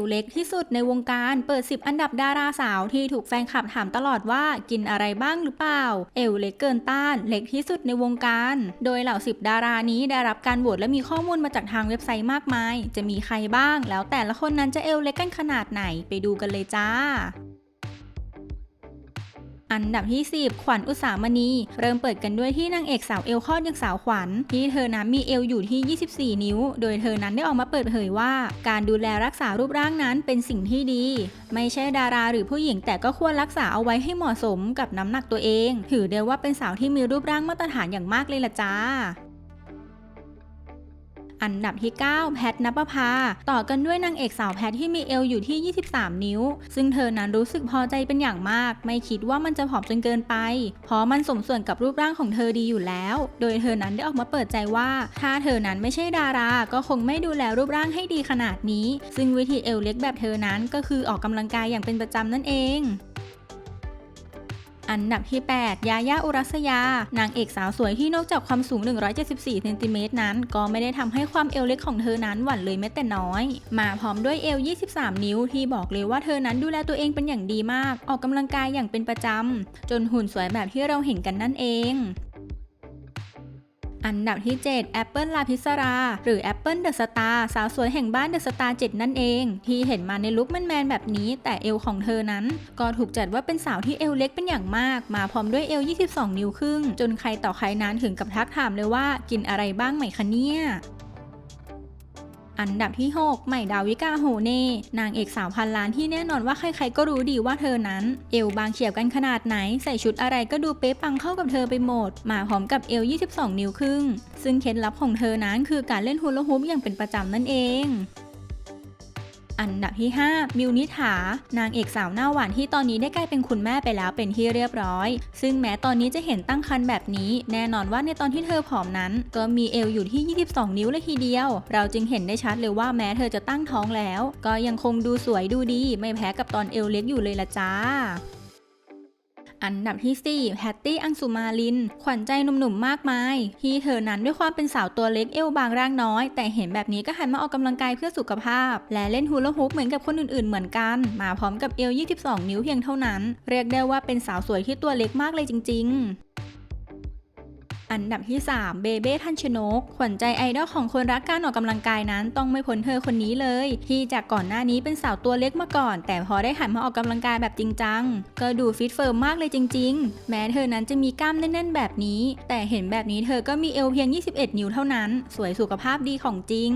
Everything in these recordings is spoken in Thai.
วเล็กที่สุดในวงการเปิด 10 อันดับดาราสาวที่ถูกแฟนคลับถามตลอดว่ากินอะไรบ้างหรือเปล่า เอวเล็กเกินต้านเล็กที่สุดในวงการ โดยเหล่า 10 ดารานี้ได้รับการโหวตและมีข้อมูลมาจากทางเว็บไซต์มากมาย จะมีใครบ้าง แล้วแต่ละคนนั้นจะเอวเล็กกันขนาดไหนไปดูกันเลยจ้า อันดับที่ 10 ขวัญอุสามณี เริ่มเปิดกันด้วยที่นางเอกสาวเอลคอดยังสาวขวัญ ที่เธอนั้นมีเอลอยู่ที่ 24 นิ้ว โดยเธอนั้นได้ออกมาเปิดเผยว่า การดูแลรักษารูปร่างนั้นเป็นสิ่งที่ดี ไม่ใช่ดาราหรือผู้หญิงแต่ก็ควรรักษาเอาไว้ให้เหมาะสมกับน้ำหนักตัวเอง ถือได้ว่าเป็นสาวที่มีรูปร่างมาตรฐานอย่างมากเลยล่ะจ้า อันดับที่ 9 แพทนปภาต่อกันด้วยนางเอกสาวแพทที่มีเอวอยู่ที่ 23 นิ้ว ซึ่งเธอนั้นรู้สึกพอใจเป็นอย่างมาก ไม่คิดว่ามันจะผอมจนเกินไป เพราะมันสมส่วนกับรูปร่างของเธอดีอยู่แล้ว โดยเธอนั้นได้ออกมาเปิดใจว่า ถ้าเธอนั้นไม่ใช่ดารา ก็คงไม่ดูแลรูปร่างให้ดีขนาดนี้ ซึ่งวิธีเอวเล็กแบบเธอนั้นก็คือออกกำลังกายอย่างเป็นประจำนั่นเอง อันดับที่ 8 ยายาอุรัสยา นางเอกสาวสวยที่นอกจากความสูง 174เซนติเมตรนั้น ก็ไม่ได้ทำให้ความเอวเล็กของเธอนั้นหวั่นเลยแม้แต่น้อย มาพร้อมด้วยเอว 23 นิ้วที่บอกเลยว่าเธอนั้นดูแลตัวเองเป็นอย่างดีมาก ออกกำลังกายอย่างเป็นประจำจนหุ่นสวยแบบที่เราเห็นกันนั่นเอง อันดับที่ 7 Apple ลาพิสรา หรือ Apple The Star สาวสวยแห่งบ้าน The Star 7 นั่นเอง ที่เห็นมาในลุคแมนๆแบบนี้ แต่เอวของเธอนั้น ก็ถูกจัดว่าเป็นสาวที่เอวเล็กเป็นอย่างมาก มาพร้อมด้วยเอว 22 นิ้วครึ่ง จนใครต่อใครนั้นถึงกับทักถามเลยว่ากินอะไรบ้างไหมคะเนี่ย อันดับที่ 6 ใหม่ดาวิกาโฮเน่ นางเอกสาวพันล้านที่แน่นอนว่าใครๆก็รู้ดีว่าเธอนั้น เอวบางเฉียบกันขนาดไหน ใส่ชุดอะไรก็ดูเป๊ะปังเข้ากับเธอไปหมด มาพร้อมกับเอว 22 นิ้วครึ่ง ซึ่งเคล็ดลับของเธอนั้นคือการเล่นฮูลาฮูปอย่างเป็นประจำนั่นเอง อันดับที่ 5 มิวนิถา นางเอกสาวหน้าหวานที่ตอนนี้ได้กลายเป็นคุณแม่ไปแล้วเป็นที่เรียบร้อย ซึ่งแม้ตอนนี้จะเห็นตั้งครรภ์แบบนี้ แน่นอนว่าในตอนที่เธอผอมนั้น ก็มีเอวอยู่ที่ 22 นิ้วเลยทีเดียว เราจึงเห็นได้ชัดเลยว่าแม้เธอจะตั้งท้องแล้ว ก็ยังคงดูสวยดูดี ไม่แพ้กับตอนเอวเล็กอยู่เลยละจ้า อันดับที่ 4แพตตี้อังสุมาลิน ขวัญใจหนุ่มๆมากมาย ที่เธอนั้นด้วยความเป็นสาวตัวเล็กเอวบางร่างน้อย แต่เห็นแบบนี้ก็หันมาออกกำลังกายเพื่อสุขภาพ และเล่นฮูลาฮูปเหมือนกับคนอื่นๆเหมือนกัน มาพร้อมกับเอว 22 นิ้วเพียงเท่านั้น เรียกได้ว่าเป็นสาวสวยที่ตัวเล็กมากเลยจริง ๆ อันดับที่ 3 เบเบ้ทันชนก ขวัญใจไอดอลของคนรักการออกกำลังกายนั้นต้องไม่พ้นเธอคนนี้เลย ที่จากก่อนหน้านี้เป็นสาวตัวเล็กมาก่อน แต่พอได้หันมาออกกำลังกายแบบจริงจัง ก็ดูฟิตเฟิร์มมากเลยจริง ๆ แม้เธอนั้นจะมีกล้ามแน่นๆ แบบนี้ แต่เห็นแบบนี้เธอก็มีเอวเพียง 21 นิ้วเท่านั้น สวยสุขภาพดีของจริง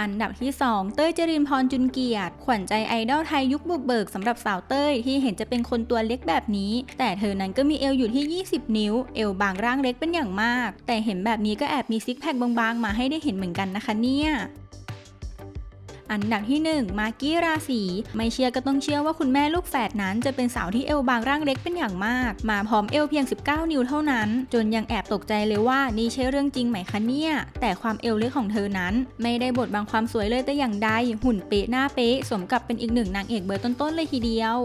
อันดับที่ 2 เต้ยจรินพรจุนเกียรติ ขวัญใจไอดอลไทยยุคบุกเบิกสำหรับสาวเต้ยที่เห็นจะเป็นคนตัวเล็กแบบนี้ แต่เธอนั้นก็มีเอวอยู่ที่ 20 นิ้ว เอวบางร่างเล็กเป็นอย่างมาก แต่เห็นแบบนี้ก็แอบมีซิกแพคบางๆ มาให้ได้เห็นเหมือนกันนะคะเนี่ย อันดับที่ 1 มากกี้ราศีไม่เชื่อก็ต้องเชื่อว่าคุณแม่ลูกแฝดนั้น จะเป็นสาวที่เอวบางร่างเล็กเป็นอย่างมาก มาพร้อมเอวเพียง 19 นิ้วเท่านั้น จนยังแอบตกใจเลยว่านี่ใช่เรื่องจริงไหมคะเนี่ยแต่ความเอวเล็กของเธอนั้น ไม่ได้บทบังความสวยเลยแต่อย่างใดหุ่นเป๊ะหน้าเป๊ะสมกับเป็นอีกหนึ่งนางเอกเบอร์ต้นๆเลยทีเดียว